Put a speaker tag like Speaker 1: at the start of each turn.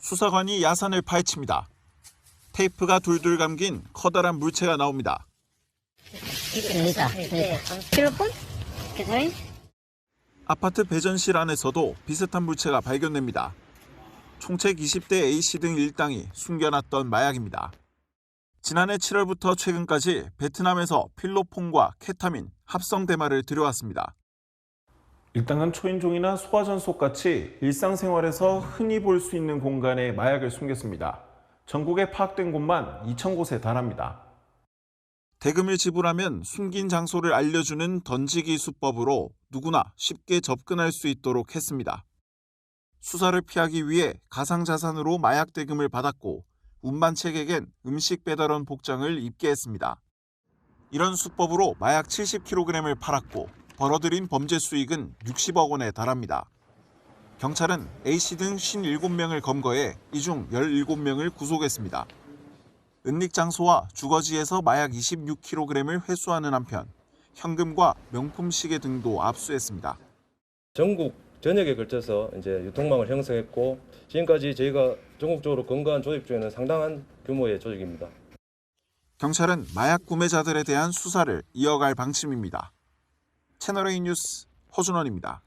Speaker 1: 수사관이 야산을 파헤칩니다. 테이프가 둘둘 감긴 커다란 물체가 나옵니다.
Speaker 2: 필로폰?
Speaker 1: 아파트 배전실 안에서도 비슷한 물체가 발견됩니다. 총책 20대 A씨 등 일당이 숨겨놨던 마약입니다. 지난해 7월부터 최근까지 베트남에서 필로폰과 케타민, 합성 대마를 들여왔습니다. 일당은 초인종이나 소화전속 같이 일상생활에서 흔히 볼 수 있는 공간에 마약을 숨겼습니다. 전국에 파악된 곳만 2,000곳에 달합니다. 대금을 지불하면 숨긴 장소를 알려주는 던지기 수법으로 누구나 쉽게 접근할 수 있도록 했습니다. 수사를 피하기 위해 가상자산으로 마약 대금을 받았고 운반책에겐 음식 배달원 복장을 입게 했습니다. 이런 수법으로 마약 70kg을 팔았고 벌어들인 범죄 수익은 60억 원에 달합니다. 경찰은 A씨 등 57명을 검거해 이 중 17명을 구속했습니다. 은닉 장소와 주거지에서 마약 26kg을 회수하는 한편 현금과 명품 시계 등도 압수했습니다.
Speaker 3: 전국 전역에 걸쳐서 이제 유통망을 형성했고 지금까지 저희가 전국적으로 건강한 조직 중에는 상당한 규모의 조직입니다.
Speaker 1: 경찰은 마약 구매자들에 대한 수사를 이어갈 방침입니다. 채널A 뉴스 허준원입니다.